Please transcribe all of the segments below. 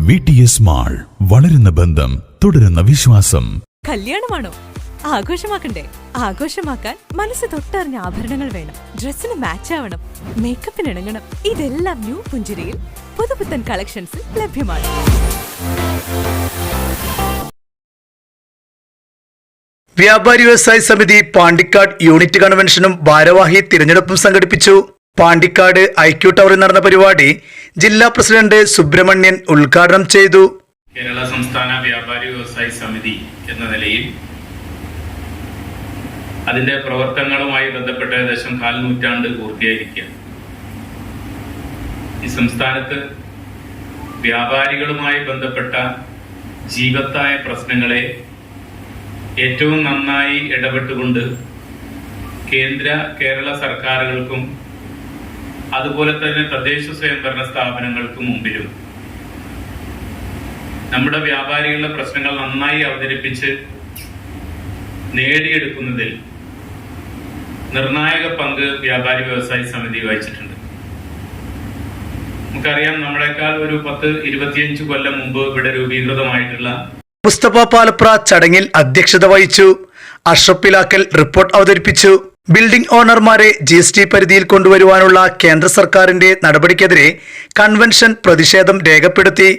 V T S mall വളരുന്ന ബന്ധം തുടരുന്ന വിശ്വാസം. കല്യാണമാണോ? ആഘോഷമാക്കണ്ടേ? ആഘോഷമാക്കാൻ മനസ്സ് തൊട്ടറിഞ്ഞ ആഭരണങ്ങൾ വേണം. ഡ്രസ്സിന് മാച്ച് ആവണം. മേക്കപ്പിന് ഇണങ്ങണം. ഇതെല്ലാം ന്യൂ പുഞ്ചിരിയിൽ പുതുപുത്തൻ കളക്ഷൻസിൽ ലഭ്യമാണ്. വ്യാപാരി വ്യവസായ സമിതി പാണ്ടിക്കാട് യൂണിറ്റ് കൺവെൻഷനും ഭാരവാഹി തിരഞ്ഞെടുപ്പും സംഘടിപ്പിച്ചു. പാണ്ടിക്കാട് ഐക്യു ടവറിൽ നടന്ന പരിപാടി ജില്ലാ പ്രസിഡന്റ് സുബ്രഹ്മണ്യൻ ഉദ്ഘാടനം ചെയ്തു. കേരള സംസ്ഥാന വ്യാപാരി വ്യവസായി സമിതി എന്ന നിലയിൽ അതിന്റെ പ്രവർത്തനങ്ങളുമായി ബന്ധപ്പെട്ട ഏകദേശം കാൽ നൂറ്റാണ്ട് പൂർത്തിയായിരിക്കുക. ഈ സംസ്ഥാനത്ത് വ്യാപാരികളുമായി ബന്ധപ്പെട്ട ജീവത്തായ പ്രശ്നങ്ങളെ ഏറ്റവും നന്നായി ഇടപെട്ടുകൊണ്ട് കേന്ദ്ര കേരള സർക്കാരുകൾക്കും അതുപോലെ തന്നെ തദ്ദേശ സ്വയംഭരണ സ്ഥാപനങ്ങൾക്ക് മുമ്പിലും. നമ്മുടെ വ്യാപാരികളുടെ പ്രശ്നങ്ങൾ നന്നായി അവതരിപ്പിച്ച് നേടിയെടുക്കുന്നതിൽ നിർണായക പങ്ക് വ്യാപാരി വ്യവസായി സമിതി വഹിച്ചിട്ടുണ്ട്. നമുക്കറിയാം നമ്മളെക്കാൾ ഒരു പത്ത് ഇരുപത്തിയഞ്ച് കൊല്ലം മുമ്പ് ഇവിടെ രൂപീകൃതമായിട്ടുള്ള മുസ്തഫ പാലപ്ര ചടങ്ങിൽ അധ്യക്ഷത വഹിച്ചു. അഷ്റഫ് പിലാക്കൽ റിപ്പോർട്ട് അവതരിപ്പിച്ചു. ബിൽഡിംഗ് ഓണർമാരെ ജി എസ് ടി പരിധിയിൽ കൊണ്ടുവരുവാനുള്ള കേന്ദ്ര സർക്കാരിന്റെ നടപടിക്കെതിരെ കൺവെൻഷൻ പ്രതിഷേധം രേഖപ്പെടുത്തി.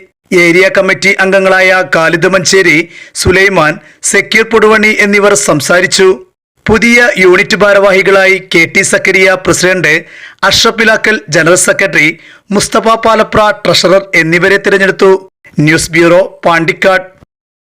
ഏരിയ കമ്മിറ്റി അംഗങ്ങളായ ഖാലിദ് മഞ്ചേരി സുലൈമാൻ സെക്യൂർ പൊടുവണി എന്നിവർ സംസാരിച്ചു. പുതിയ യൂണിറ്റ് ഭാരവാഹികളായി K T Zakariya president Ashraf Pilakkal general secretary Mustafa Palapra treasurer എന്നിവരെ തിരഞ്ഞെടുത്തു. News bureau Pandikkad.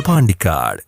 പാണ്ടിക്കാട്